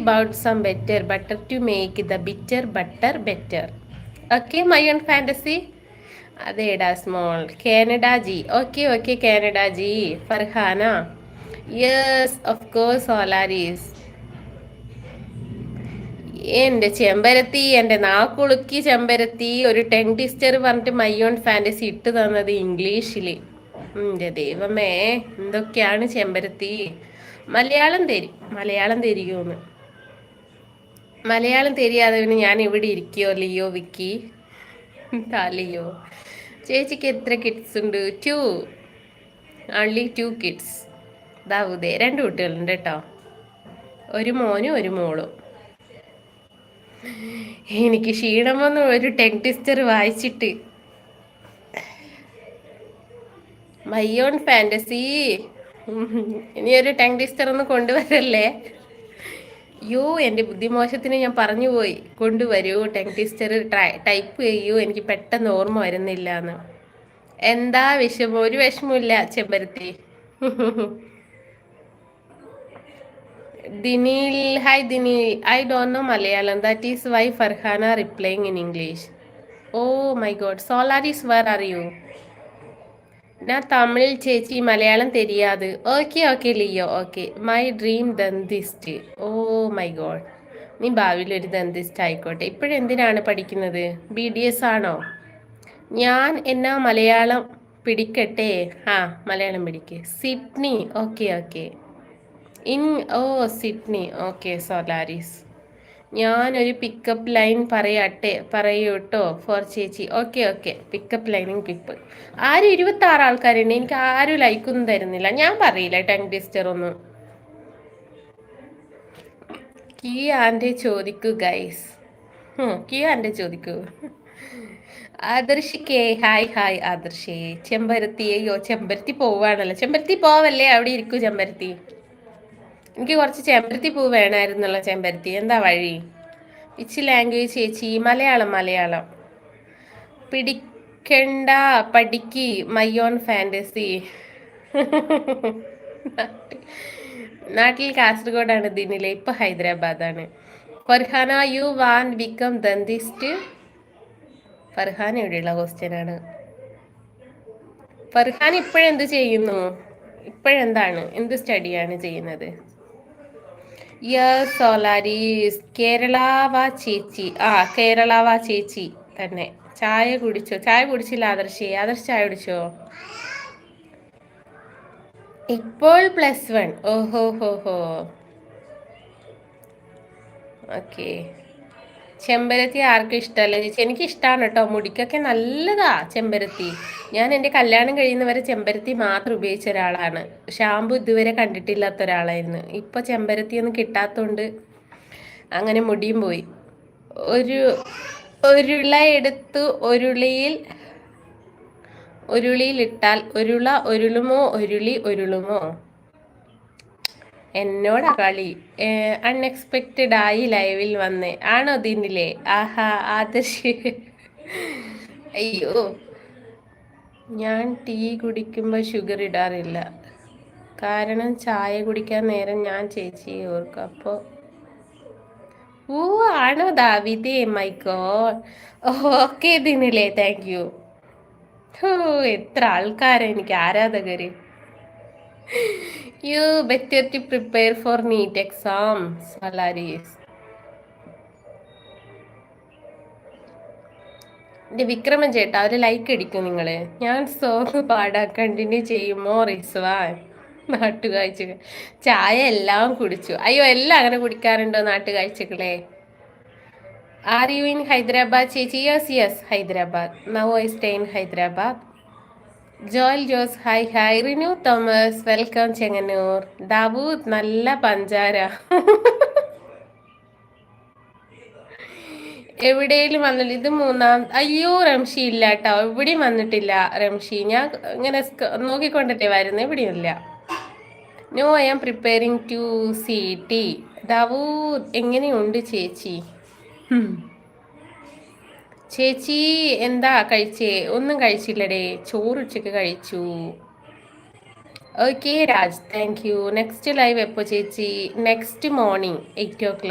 about some better butter to make the bitter butter better. Okay, my own fantasy. അതേടാ small Canada ji okay okay Canada ji Farhana. Yes of course Solaris എന്റെ ചെമ്പരത്തി എന്റെ നാക്കുളുക്കി ചെമ്പരത്തി ഒരു ten ടിസ്റ്റർ പറഞ്ഞിട്ട് മയ്യോൺ fantasy ഇട്ട് തന്നത് ഇംഗ്ലീഷിൽ എന്റെ ദൈവമേ എന്തൊക്കെയാണ് ചെമ്പരത്തി? മലയാളം തരും മലയാളം തരികയെന്ന് മലയാളം തരിയാതെ ഞാൻ ഇവിടെ ഇരിക്കോ ലിയോ വിക്കി? താലിയോ ചേച്ചിക്ക് എത്ര കിഡ്സ് ഉണ്ട്? ടു ഓൺലി ടു കിഡ്സ് ദാവൂദേ രണ്ട് കുട്ടികളുണ്ട് കേട്ടോ. ഒരു മോനും ഒരു മോളും. എനിക്ക് ക്ഷീണം വന്നു. ഒരു ടെൻ ടിസ്റ്റർ വായിച്ചിട്ട്. മയ്യോൺ ഫാന്റസി ഇനി ഒരു ടെങ് ടിസ്റ്റർ ഒന്ന് കൊണ്ടുവരല്ലേ? യോ എന്റെ ബുദ്ധിമോശത്തിന് ഞാൻ പറഞ്ഞു പോയി. കൊണ്ടുവരൂ ടെങ് ടീസ്റ്റർ ടൈപ്പ് ചെയ്യൂ എനിക്ക് പെട്ടെന്ന് ഓർമ്മ വരുന്നില്ല എന്ന് എന്താ വിഷമം? ഒരു വിഷമമില്ല ചെമ്പരത്തി. Dineel hi Dineel. I don't know Malayalam. That is why Farhana replying in English oh my god Solaris where are you ഞാൻ തമിഴ് ചേച്ചി Malayalam തെരിയാത്. Okay okay Leo okay my dream dentist oh my god നീ ഭാവിയിൽ ഒരു dentist ആയിക്കോട്ടെ. ഇപ്പോഴെന്തിനാണ് പഠിക്കുന്നത്? B D S ആണോ? ഞാൻ എന്നാ മലയാളം പിടിക്കട്ടെ? ആ മലയാളം പിടിക്കേ. Sydney okay okay in oh Sydney okay Solaris ഞാനൊരു പിക്കപ്പ് ലൈൻ പറയട്ടെ പറയൂ കേട്ടോ ഫോർ ചേച്ചി. ഓക്കെ ഓക്കെ പിക്കപ്പ് ലൈനിങ് പിപ്പ് ആരും ഇരുപത്തി ആറ് ആൾക്കാരുണ്ട്. എനിക്ക് ആരും ലൈക്കൊന്നും തരുന്നില്ല. ഞാൻ പറയില്ല ടങ് ബിസ്റ്റർ ഒന്നും. കീ ആന്റെ ചോദിക്കൂ ഗൈസ് കീ ആന്റെ ചോദിക്കൂ. ആദർശിക്കേ ഹായ് ഹായ് ആദർശേ. ചെമ്പരത്തി ചെമ്പരത്തി പോവാണല്ലോ. ചെമ്പരത്തി പോവല്ലേ? അവിടെ ഇരിക്കൂ ചെമ്പരത്തി. എനിക്ക് കുറച്ച് ചെമ്പരത്തി പൂ വേണമായിരുന്നല്ലോ ചെമ്പരത്തി. എന്താ വഴി? ഇച്ചി ലാംഗ്വേജ് ചേച്ചി മലയാളം മലയാളം. പിടിക്കണ്ട പഠിക്ക് മയ്യോൺ ഫാന്റസി നാട്ടിൽ കാസർഗോഡാണ് ദിനിലെ ഇപ്പൊ ഹൈദരാബാദാണ്. Farhana you want become dentist Farhan എവിടെയുള്ള ക്വസ്റ്റ്യനാണ് ഫർഹാൻ ഇപ്പോഴെന്ത് ചെയ്യുന്നു? ഇപ്പോഴെന്താണ്? എന്ത് സ്റ്റഡിയാണ് ചെയ്യുന്നത്? യെസ് സോലാരീസ് കേരളാവാ ചേച്ചി. ആ കേരളാവാ ചേച്ചി. തന്നെ. ചായ കുടിച്ചോ? ചായ കുടിച്ചില്ല ആദർശി. ആദർശ് ചായ കുടിച്ചോ? ഇപ്പോൾ പ്ലസ് വൺ ഓഹോ ഹോ ഹോ. ഓക്കെ ചെമ്പരത്തി ആർക്കും ഇഷ്ടമല്ല. ചേച്ചി എനിക്ക് ഇഷ്ടമാണ് കേട്ടോ മുടിക്കൊക്കെ നല്ലതാ ചെമ്പരത്തി. ഞാൻ എന്റെ കല്യാണം കഴിയുന്നവരെ ചെമ്പരത്തി മാത്രം ഉപയോഗിച്ച ഒരാളാണ്. ഷാമ്പു ഇതുവരെ കണ്ടിട്ടില്ലാത്ത ഒരാളായിരുന്നു. ഇപ്പോൾ ചെമ്പരത്തി ഒന്നും കിട്ടാത്തതുകൊണ്ട് അങ്ങനെ മുടിയും പോയി. ഒരു ഒരുള എടുത്ത് ഒരുളിയിൽ ഒരുളിയിലിട്ടാൽ ഒരുള ഒരുളുമോ ഒരുളി ഒരുളുമോ എന്നോടാ കളി. അൺഎക്സ്പെക്റ്റഡ് ആയി ലൈവിൽ വന്ന്. ആണോ ദിനിലെ ആഹാ ആദർശ്. അയ്യോ. ഞാൻ ടീ കുടിക്കുമ്പോൾ ഷുഗർ ഇടാറില്ല. കാരണം ചായ കുടിക്കാൻ നേരം ഞാൻ ചേച്ചി ഓർക്കും. അപ്പോൾ ഓ ആണോ ദാവിദേ? മൈ ഗോഡ് ഓക്കെ ദിനിലെ താങ്ക് യു ഓ എത്ര ആൾക്കാരാണ് എനിക്ക് ആരാധകര്. You better to prepare for NEET exam, Salaries. Vikraman ചേട്ടാ ഒരു ലൈക്ക് അടിക്കും നിങ്ങൾ ഞാൻ സോങ് പാടാൻ കണ്ടിന്യൂ ചെയ്യുമോ റിസ്വാൻ നാട്ടുകാഴ്ച ചായ എല്ലാം കുടിച്ചു. അയ്യോ എല്ലാം അങ്ങനെ കുടിക്കാറുണ്ടോ നാട്ടുകാഴ്ചകളെ? ആർ യു ഇൻ ഹൈദരാബാദ് ചേച്ചി? Yes yes Hyderabad now I stay in Hyderabad Joel Jose hi hi Rinu Thomas welcome Chengannur. Dawood നല്ല പഞ്ചാര. എവിടെയും വന്നില്ല. ഇത് മൂന്നാം അയ്യോ റംഷി ഇല്ല കേട്ടോ എവിടെയും വന്നിട്ടില്ല റംഷി. ഞാൻ ഇങ്ങനെ നോക്കിക്കൊണ്ടിട്ടേ വരുന്നു. എവിടെയും no I am preparing to C T Dawood എങ്ങനെയുണ്ട് ചേച്ചി? ചേച്ചി എന്താ കഴിച്ചേ? ഒന്നും കഴിച്ചില്ലടേ. ചോറ് ഉച്ചയ്ക്ക് കഴിച്ചു. Okay Raj. Thank you next live എപ്പോ ചേച്ചി? Next morning eight o'clock